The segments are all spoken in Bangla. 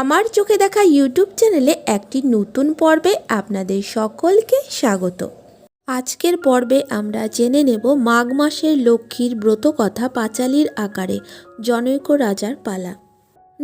আমার চোখে দেখা ইউটিউব চ্যানেলে একটি নতুন পর্বে আপনাদের সকলকে স্বাগত। আজকের পর্বে আমরা জেনে নেব মাঘ মাসের লক্ষ্মীর ব্রত কথা পাঁচালির আকারে জনৈক রাজার পালা।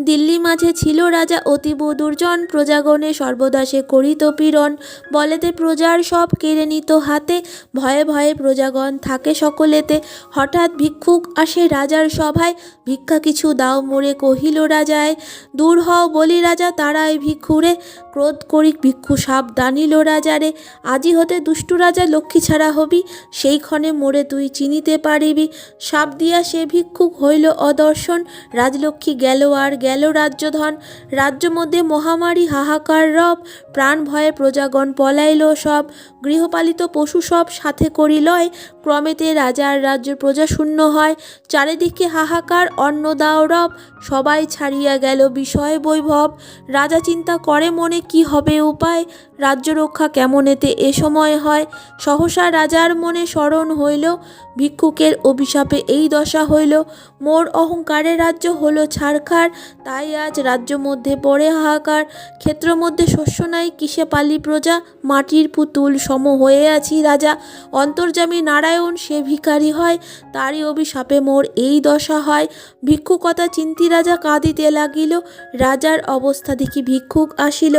দিল্লি মাঝে ছিল রাজা অতীব দুর্জন। প্রজাগণে সর্বদাসে করিত পীড়ন। বলেতে প্রজার সব কেড়ে নিত হাতে। ভয়ে ভয়ে প্রজাগণ থাকে সকলেতে। হঠাৎ ভিক্ষুক আসে রাজার সভায়। ভিক্ষা কিছু দাও মোরে কহিল রাজায়। দূর হও বলি রাজা, তারাই ভিক্ষুরে। ক্রোধ করি ভিক্ষু সাপ দানিল রাজারে। আজি হতে দুষ্টু রাজা লক্ষ্মী ছাড়া হবি। সেই ক্ষণে মোরে তুই চিনিতে পারিবি। সাপ দিয়া সে ভিক্ষুক হইল অদর্শন। রাজলক্ষ্মী গেল আর গেল রাজ্যধন। রাজ্য মধ্যে মহামারী, হাহাকার, রব প্রাণ ভয়ে প্রজাগণ পলাইল সব। গৃহপালিত পশু সব সাথে করি লয় ক্রমেতে রাজার রাজ্য প্রজা শূন্য হয়। চারিদিকে হাহাকার, অন্ন দাও, রব, সবাই ছাড়িয়া গেল বিষয় বৈভব। রাজা চিন্তা করে মনে কি হবে উপায়? রাজ্য রক্ষা কেমন এতে এ সময় হয়? সহসা রাজার মনে স্মরণ হইল। ভিক্ষুকের অভিশাপে এই দশা হইল। মোর অহংকারে রাজ্য হলো ছাড়খার তাই আজ রাজ্য মধ্যে পড়ে হাহাকার। ক্ষেত্র মধ্যে শস্য নাই, কিসে পালি প্রজা? মাটির পুতুল সম হয়ে আছি রাজা। অন্তর্জামী নারায়ণ, সে ভিখারি হয়, তারই অভিশাপে মোর এই দশা হয়। ভিক্ষুকতা চিন্তি রাজা কাঁদিতে লাগিল, রাজার অবস্থা দেখি ভিক্ষুক আসিল।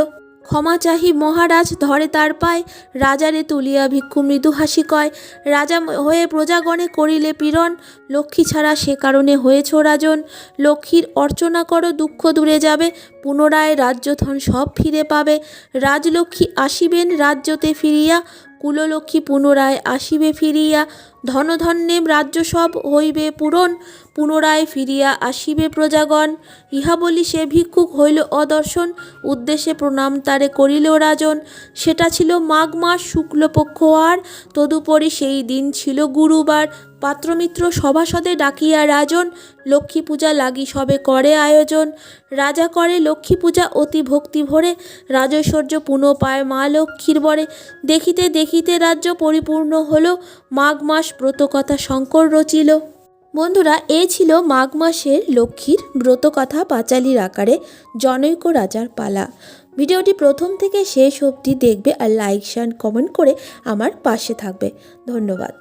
ক্ষমা চাহি মহারাজ, ধরে তার পায়। রাজারে তুলিয়া ভিক্ষু মৃদু হাসি কয়, রাজা হয়ে প্রজাগণে করিলে পীড়ন, লক্ষ্মী ছাড়া সে কারণে হয়েছ রাজন। লক্ষ্মীর অর্চনা করো, দুঃখ দূরে যাবে, পুনরায় রাজ্যধন সব ফিরে পাবে। রাজলক্ষ্মী আসিবেন রাজ্যতে ফিরিয়া কুললক্ষ্মী পুনরায় আসিবে ফিরিয়া ধনধন্যে রাজ্য সব হইবে পূরণ, পুনরায় ফিরিয়া আসিবে প্রজাগণ। ইহা বলি সে ভিক্ষুক হইল অদর্শন, উদ্দেশ্যে প্রণাম তারে করিল রাজন। সেটা ছিল মাঘ মাস শুক্লপক্ষ আর, তদুপরি সেই দিন ছিল গুরুবার। পাত্রমিত্র সভাসদে ডাকিয়া, রাজন, লক্ষ্মী পূজা লাগি সবে করে আয়োজন। রাজা করে লক্ষ্মী পূজা অতি ভক্তি ভরে। রাজৈশ্বর্য পুনঃ পায় মা লক্ষ্মীর বরে। দেখিতে দেখিতে রাজ্য পরিপূর্ণ হলো। মাঘ মাস ব্রতকথা শঙ্কর রচিল। বন্ধুরা, এ ছিল মাঘ মাসের লক্ষ্মীর ব্রতকথা পাঁচালির আকারে জনৈক রাজার পালা। ভিডিওটি প্রথম থেকে শেষ অবধি দেখবে আর লাইক, শেয়ার, কমেন্ট করে আমার পাশে থাকবে। ধন্যবাদ।